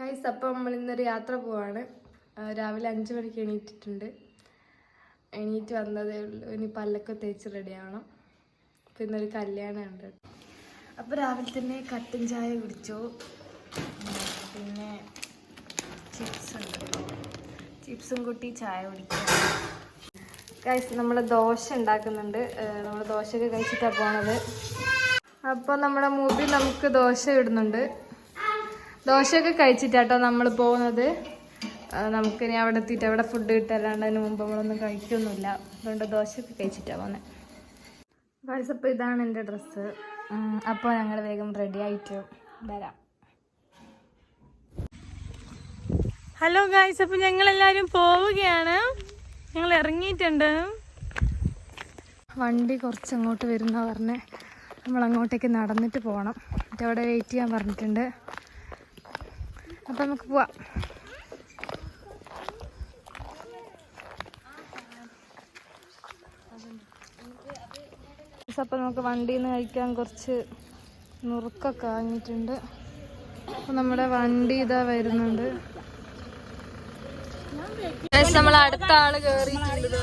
Guys അപ്പം നമ്മൾ ഇന്നൊരു യാത്ര പോവാണ്. രാവിലെ അഞ്ച് മണിക്ക് എണീറ്റിട്ടുണ്ട്. എണീറ്റ് വന്നതേ ഉള്ളൂ. ഇനി പല്ലൊക്കെ തേച്ച് റെഡി ആവണം. അപ്പം ഇന്നൊരു കല്യാണമുണ്ട്. അപ്പോൾ രാവിലെ തന്നെ കട്ടൻ ചായ കുടിച്ചു. പിന്നെ ചിപ്സ് ഉണ്ട്. ചിപ്സും കൂട്ടി ചായ കുടിക്കുക കഴിച്ച് നമ്മൾ ദോശ ഉണ്ടാക്കുന്നുണ്ട്. നമ്മൾ ദോശയൊക്കെ കഴിച്ചിട്ടാണ് പോണത്. അപ്പോൾ നമ്മുടെ മൂവി നമുക്ക് ദോശ ഇടുന്നുണ്ട്. ദോശയൊക്കെ കഴിച്ചിട്ടാട്ടോ നമ്മൾ പോകുന്നത്. നമുക്കിനി അവിടെ എത്തിയിട്ട് അവിടെ ഫുഡ് കിട്ടല്ലാണ്ട് അതിന് മുമ്പ് നമ്മളൊന്നും കഴിക്കൊന്നുമില്ല. അതുകൊണ്ട് ദോശയൊക്കെ കഴിച്ചിട്ടാണ് പോകുന്നത് ഗൈസ് അപ്പോൾ ഇതാണ് എന്റെ ഡ്രസ്സ് അപ്പോൾ ഞങ്ങൾ വേഗം റെഡി ആയിട്ട് വരാം. ഹലോ ഗായ്സ് അപ്പോൾ ഞങ്ങളെല്ലാവരും പോവുകയാണ്. ഞങ്ങൾ ഇറങ്ങിയിട്ടുണ്ട്. വണ്ടി കുറച്ച് അങ്ങോട്ട് വരുന്ന പറഞ്ഞ്. നമ്മൾ അങ്ങോട്ടേക്ക് നടന്നിട്ട് പോകണം എന്നിട്ട് അവിടെ വെയിറ്റ് ചെയ്യാൻ പറഞ്ഞിട്ടുണ്ട്. അപ്പം നമുക്ക് പോവാം. അപ്പം നമുക്ക് വണ്ടിയിൽ നിന്ന് കഴിക്കാൻ കുറച്ച് നുറുക്കൊക്കെ വാങ്ങിയിട്ടുണ്ട്. അപ്പം നമ്മുടെ വണ്ടി ഇതാ വരുന്നുണ്ട്. നമ്മൾ അടുത്ത ആൾ കേറിയിട്ടുണ്ട്.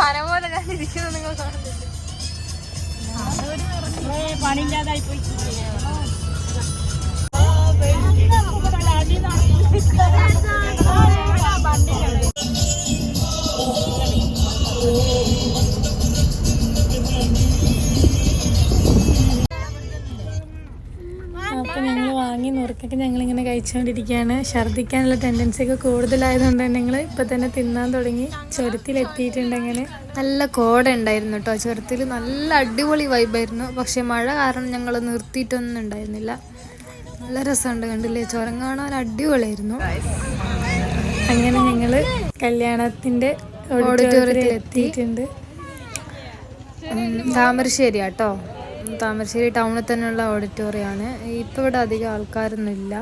പരമോലെ ഞാൻ ഇരിക്കുന്നത് നിങ്ങൾ പണിയില്ലാതായി പോയി. ഇങ്ങനെ കഴിച്ചുകൊണ്ടിരിക്കുകയാണ് ഛർദ്ദിക്കാനുള്ള ടെൻഡൻസി ഒക്കെ കൂടുതലായതുകൊണ്ട് ഞങ്ങൾ ഇപ്പം തന്നെ തിന്നാൻ തുടങ്ങി. ചുരത്തിലെത്തിയിട്ടുണ്ട് അങ്ങനെ നല്ല കോട ഉണ്ടായിരുന്നു കേട്ടോ ചുരത്തിൽ നല്ല അടിപൊളി വൈബായിരുന്നു പക്ഷേ മഴ കാരണം ഞങ്ങൾ നിർത്തിയിട്ടൊന്നും ഉണ്ടായിരുന്നില്ല. നല്ല രസമുണ്ട് കണ്ടില്ലേ? ചുരം കാണാൻ അടിപൊളിയായിരുന്നു. അങ്ങനെ ഞങ്ങൾ കല്യാണത്തിന്റെ ഓഡിറ്റോറിയത്തിൽ എത്തിയിട്ടുണ്ട്. താമരശ്ശേരി കേട്ടോ താമരശ്ശേരി ടൗണിൽ തന്നെയുള്ള ഓഡിറ്റോറിയമാണ് ഇപ്പോൾ ഇവിടെ അധികം ആൾക്കാരൊന്നും ഇല്ല.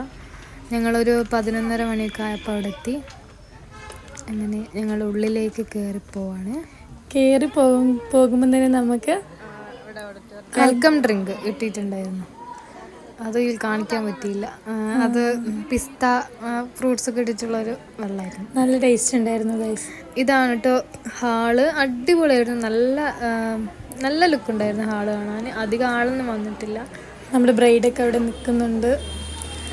ഞങ്ങളൊരു പതിനൊന്നര മണിയൊക്കെ ആയപ്പോൾ അവിടെ എത്തി. അങ്ങനെ ഞങ്ങൾ ഉള്ളിലേക്ക് കയറി പോവാണ്. കേറി പോകും പോകുമ്പോൾ തന്നെ നമുക്ക് വെൽക്കം ഡ്രിങ്ക് കിട്ടിയിട്ടുണ്ടായിരുന്നു. അത് ഇതിൽ കാണിക്കാൻ പറ്റിയില്ല. അത് പിസ്ത ഫ്രൂട്ട്സ് ഒക്കെ ഇട്ടിട്ടുള്ളൊരു വെള്ളമായിരുന്നു നല്ല ടേസ്റ്റ് ഉണ്ടായിരുന്നു ഗൈസ് ഇതാണ് കേട്ടോ ഹാൾ. അടിപൊളിയായിരുന്നു. നല്ല നല്ല ലുക്ക് ഉണ്ടായിരുന്നു ഹാൾ കാണാൻ. അധികം ആളൊന്നും വന്നിട്ടില്ല. നമ്മുടെ ബ്രൈഡൊക്കെ അവിടെ നിൽക്കുന്നുണ്ട്.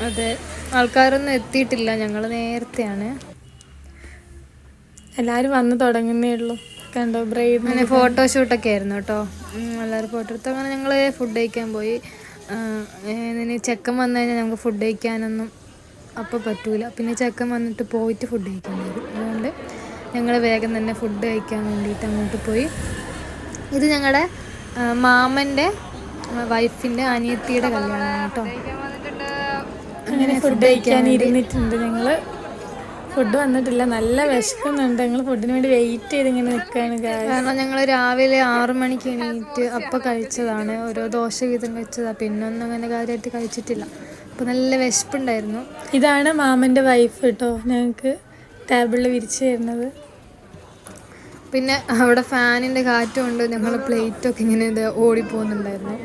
അതെ. ആൾക്കാരൊന്നും എത്തിയിട്ടില്ല. ഞങ്ങൾ നേരത്തെയാണ്. എല്ലാവരും വന്ന് തുടങ്ങുന്നേ ഉള്ളൂ. കണ്ടോ ബ്രൈഡ് അങ്ങനെ ഫോട്ടോഷൂട്ടൊക്കെ ആയിരുന്നു കേട്ടോ എല്ലാവരും ഫോട്ടോ എടുത്ത് അങ്ങനെ ഞങ്ങൾ ഫുഡ് കഴിക്കാൻ പോയി. ഇനി ചെക്കൻ വന്നു കഴിഞ്ഞാൽ നമുക്ക് ഫുഡ് കഴിക്കാനൊന്നും അപ്പോൾ പറ്റൂല. പിന്നെ ചെക്കൻ വന്നിട്ട് പോയിട്ട് ഫുഡ് കഴിക്കാൻ വരും. അതുകൊണ്ട് ഞങ്ങൾ വേഗം തന്നെ ഫുഡ് കഴിക്കാൻ വേണ്ടിയിട്ട് അങ്ങോട്ട് പോയി. ഇത് ഞങ്ങളുടെ മാമന്റെ വൈഫിന്റെ അനിയത്തിയുടെ കല്യാണമാണ് കേട്ടോ. അങ്ങനെ ഫുഡ് കഴിക്കാൻ ഇരുന്നിട്ടുണ്ട് ഞങ്ങൾ. ഫുഡ് വന്നിട്ടില്ല. നല്ല വിശക്കുന്നുണ്ട്. ഞങ്ങൾ ഫുഡിന് വേണ്ടി വെയിറ്റ് ചെയ്ത് ഇങ്ങനെ നിൽക്കുകയാണ്. കാരണം ഞങ്ങൾ രാവിലെ ആറു മണിക്ക് എണീറ്റ് അപ്പം കഴിച്ചതാണ്. ഓരോ ദോശ വീതം കഴിച്ചതാണ് പിന്നൊന്നും അങ്ങനെ കാര്യമായിട്ട് കഴിച്ചിട്ടില്ല. അപ്പം നല്ല വിശപ്പുണ്ടായിരുന്നു. ഇതാണ് മാമന്റെ വൈഫ് കേട്ടോ ഞങ്ങൾക്ക് ടേബിളിൽ വിരിച്ചു തരുന്നത്. പിന്നെ അവിടെ ഫാനിന്റെ കാറ്റും കൊണ്ട് ഞങ്ങൾ പ്ലേറ്റൊക്കെ ഇങ്ങനെ ഇത് ഓടിപ്പോകുന്നുണ്ടായിരുന്നു.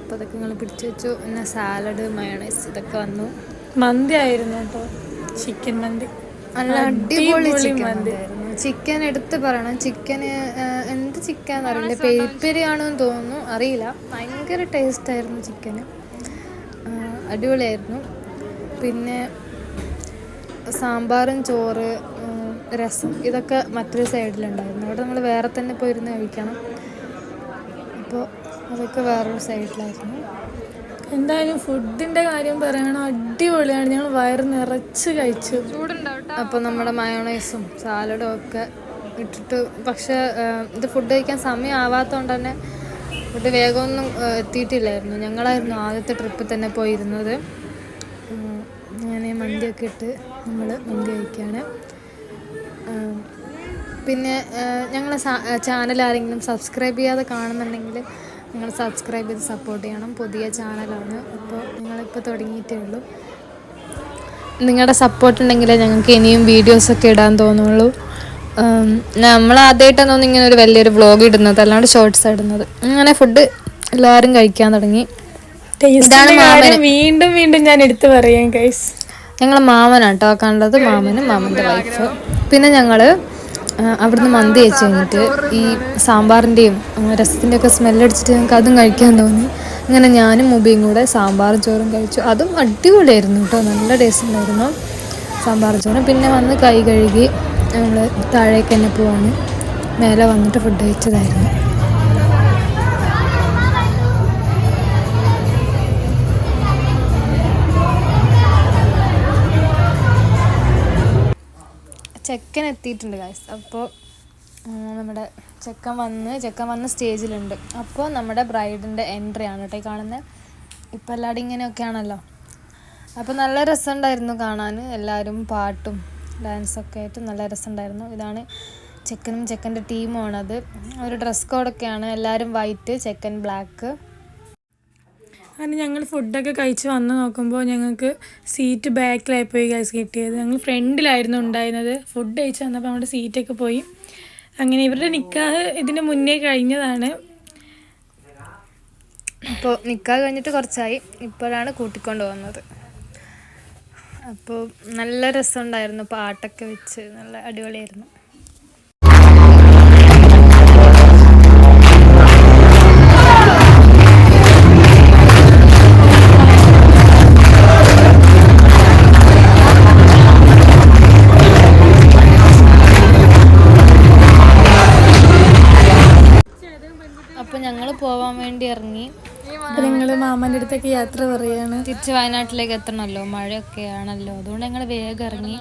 അപ്പോൾ അതൊക്കെ ഞങ്ങൾ പിടിച്ചു വെച്ചു. പിന്നെ സാലഡ് മയണൈസ് ഇതൊക്കെ വന്നു. മന്തി ആയിരുന്നു കേട്ടോ. ചിക്കൻ മന്തി. നല്ല അടിപൊളി ചിക്കൻ. ചിക്കൻ എടുത്ത് പറയണം. ചിക്കന് എന്ത് ചിക്കൻ അറിയില്ല. പെരിപ്പരി ആണെന്ന് തോന്നുന്നു. അറിയില്ല. ഭയങ്കര ടേസ്റ്റ് ആയിരുന്നു ചിക്കന് അടിപൊളിയായിരുന്നു. പിന്നെ സാമ്പാറും ചോറ് രസം ഇതൊക്കെ മറ്റൊരു സൈഡിലുണ്ടായിരുന്നു. അവിടെ നമ്മൾ വേറെ തന്നെ പോയിരുന്ന് കഴിക്കണം. അപ്പോൾ അതൊക്കെ വേറൊരു സൈഡിലായിരുന്നു. എന്തായാലും ഫുഡിന്റെ കാര്യം പറയണം അടിപൊളിയാണ്. ഞങ്ങൾ വയറ് നിറച്ച് കഴിച്ചു. അപ്പോൾ നമ്മുടെ മയോണൈസും സാലഡും ഒക്കെ ഇട്ടിട്ട് പക്ഷേ ഇത് ഫുഡ് കഴിക്കാൻ സമയം ആവാത്തതുകൊണ്ട് തന്നെ ഫുഡ് വേഗമൊന്നും എത്തിയിട്ടില്ലായിരുന്നു. ഞങ്ങളായിരുന്നു ആദ്യത്തെ ട്രിപ്പ് തന്നെ പോയിരുന്നത്. അങ്ങനെ മന്തിയൊക്കെ ഇട്ട് നമ്മൾ മന്തി കഴിക്കുകയാണ് പിന്നെ ഞങ്ങളെ ചാനൽ ആരെങ്കിലും സബ്സ്ക്രൈബ് ചെയ്യാതെ കാണുന്നുണ്ടെങ്കിൽ നിങ്ങൾ സബ്സ്ക്രൈബ് ചെയ്ത് സപ്പോർട്ട് ചെയ്യണം. പുതിയ ചാനലാണ് അപ്പോൾ നിങ്ങളിപ്പോൾ തുടങ്ങിയിട്ടേ ഉള്ളൂ. നിങ്ങളുടെ സപ്പോർട്ട് ഉണ്ടെങ്കിലേ ഞങ്ങൾക്ക് ഇനിയും വീഡിയോസൊക്കെ ഇടാൻ തോന്നുള്ളൂ. നമ്മൾ ആദ്യമായിട്ടാണ് തോന്നുന്നു ഇങ്ങനെ ഒരു വലിയൊരു വ്ളോഗ് ഇടുന്നത് അല്ലാണ്ട് ഷോർട്സ് ഇടുന്നത്. അങ്ങനെ ഫുഡ് എല്ലാവരും കഴിക്കാൻ തുടങ്ങി. ഇതാണ് വീണ്ടും വീണ്ടും ഞാൻ എടുത്തു പറയാം ഗൈസ് ഞങ്ങൾ മാമനാട്ടോ കണ്ടത് മാമനും മാമന്റെ വൈഫ് പിന്നെ ഞങ്ങൾ അവിടുന്ന് മന്തി വെച്ച് കഴിഞ്ഞിട്ട് ഈ സാമ്പാറിന്റെയും രസത്തിന്റെയൊക്കെ സ്മെല്ലടിച്ചിട്ട് ഞങ്ങൾക്ക് അതും കഴിക്കാൻ തോന്നി. അങ്ങനെ ഞാനും മുബിയും കൂടെ സാമ്പാർ ചോറും കഴിച്ചു. അതും അടിപൊളിയായിരുന്നു കേട്ടോ. നല്ല ടേസ്റ്റ് ഉണ്ടായിരുന്നു സാമ്പാർ ചോറും. പിന്നെ വന്ന് കൈ കഴുകി നമ്മൾ താഴേക്ക് തന്നെ പോവാണ്. മേലെ വന്നിട്ട് ഫുഡ് കഴിച്ചതായിരുന്നു. ചെക്കൻ എത്തിയിട്ടുണ്ട് ഗായ്സ് അപ്പോൾ നമ്മുടെ ചെക്കൻ വന്ന് ചെക്കൻ വന്ന സ്റ്റേജിലുണ്ട്. അപ്പോൾ നമ്മുടെ ബ്രൈഡിന്റെ എൻട്രി ആണ് കേട്ടോ കാണുന്നത് ഇപ്പോൾ എല്ലാവരും ഇങ്ങനെയൊക്കെയാണല്ലോ. അപ്പോൾ നല്ല രസമുണ്ടായിരുന്നു കാണാൻ എല്ലാവരും പാട്ടും ഡാൻസൊക്കെ ആയിട്ട് നല്ല രസമുണ്ടായിരുന്നു. ഇതാണ് ചെക്കനും ചെക്കന്റെ ടീമുമാണത് ഒരു ഡ്രസ് കോഡൊക്കെയാണ് എല്ലാവരും വൈറ്റ് ചെക്കൻ ബ്ലാക്ക് അങ്ങനെ ഞങ്ങൾ ഫുഡൊക്കെ കഴിച്ച് വന്ന് നോക്കുമ്പോൾ ഞങ്ങൾക്ക് സീറ്റ് ബാക്കിലായി പോയി ഗൈസ് കിട്ടിയത്. ഞങ്ങൾ ഫ്രണ്ടിലായിരുന്നു ഉണ്ടായിരുന്നത്. ഫുഡ് കഴിച്ച് വന്നപ്പോൾ നമ്മുടെ സീറ്റൊക്കെ പോയി. അങ്ങനെ ഇവരുടെ നിക്കാഹ് ഇതിന് മുന്നേ കഴിഞ്ഞതാണ്. അപ്പോൾ നിക്കാഹ് കഴിഞ്ഞിട്ട് കുറച്ചായി. ഇപ്പോഴാണ് കൂട്ടിക്കൊണ്ട് പോകുന്നത്. അപ്പോൾ നല്ല രസമുണ്ടായിരുന്നു പാട്ടൊക്കെ വെച്ച്. നല്ല അടിപൊളിയായിരുന്നു. പോവാൻ വേണ്ടി ഇറങ്ങി. നിങ്ങൾ മാമന്റെ മാമന്റെ അടുത്തൊക്കെ യാത്ര പറയാണ്. തിരിച്ച് വയനാട്ടിലേക്ക് എത്തണല്ലോ മഴയൊക്കെ ആണല്ലോ അതുകൊണ്ട് ഞങ്ങൾ വേഗം ഇറങ്ങി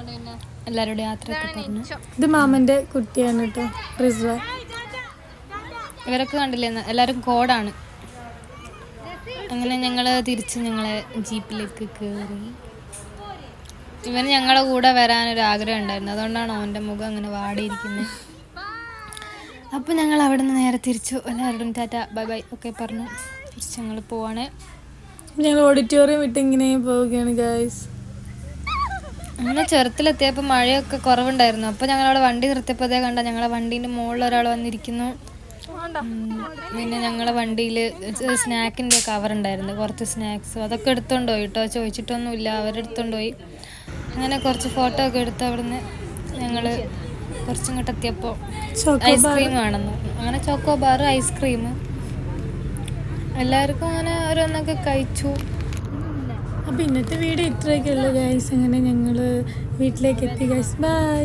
എല്ലാവരുടെ യാത്രയൊക്കെ പറഞ്ഞു. ഇത് മാമന്റെ കുട്ടിയാണ് കേട്ടോ റിസ്വ. ഇവരൊക്കെ കണ്ടില്ലേ? എല്ലാരും എല്ലാവരും കോഡാണ്. അങ്ങനെ ഞങ്ങൾ തിരിച്ച് ഞങ്ങളെ ജീപ്പിലേക്ക് കയറി ഇവന് ഞങ്ങളുടെ കൂടെ വരാനൊരു ആഗ്രഹം ഉണ്ടായിരുന്നു. അതുകൊണ്ടാണ് അവന്റെ മുഖം അങ്ങനെ വാടിയിരിക്കുന്നത്. അപ്പോൾ ഞങ്ങൾ അവിടെ നിന്ന് നേരെ തിരിച്ചു. എല്ലാവരോടും ടാറ്റ ബൈ ബൈ ഒക്കെ പറഞ്ഞു. തിരിച്ച് ഞങ്ങൾ പോവാണ്. ഞങ്ങൾ ഓഡിറ്റോറിയം വിട്ട് ഇങ്ങനെ പോവുകയാണ് ഗായ്സ് അങ്ങനെ ചെറുത്തിലെത്തിയപ്പോൾ മഴയൊക്കെ കുറവുണ്ടായിരുന്നു. അപ്പോൾ ഞങ്ങളവിടെ വണ്ടി നിർത്തിയപ്പോൾ അതേ കണ്ട ഞങ്ങളെ വണ്ടീന്റെ മുകളിൽ ഒരാൾ വന്നിരിക്കുന്നു. പിന്നെ ഞങ്ങളെ വണ്ടിയിൽ സ്നാക്കിന്റെ കവർ ഉണ്ടായിരുന്നു. കുറച്ച് സ്നാക്സ് അതൊക്കെ എടുത്തുകൊണ്ട് പോയി കേട്ടോ ചോദിച്ചിട്ടൊന്നുമില്ല അവരെടുത്തോണ്ട് പോയി. അങ്ങനെ കുറച്ച് ഫോട്ടോ ഒക്കെ എടുത്ത് അവിടുന്ന് ഞങ്ങൾ കുറച്ചിങ്ങോട്ട് എത്തിയപ്പോൾ ഐസ്ക്രീം വേണമെന്ന് അങ്ങനെ ചോക്കോ ബാർ ഐസ്ക്രീം. എല്ലാവർക്കും അങ്ങനെ ഓരോന്നൊക്കെ കഴിച്ചു. അപ്പോൾ ഇന്നത്തെ വീഡിയോ ഇത്രയൊക്കെ ഉള്ളു ഗൈസ് അങ്ങനെ ഞങ്ങൾ വീട്ടിലേക്ക് എത്തി ഗൈസ് ബൈ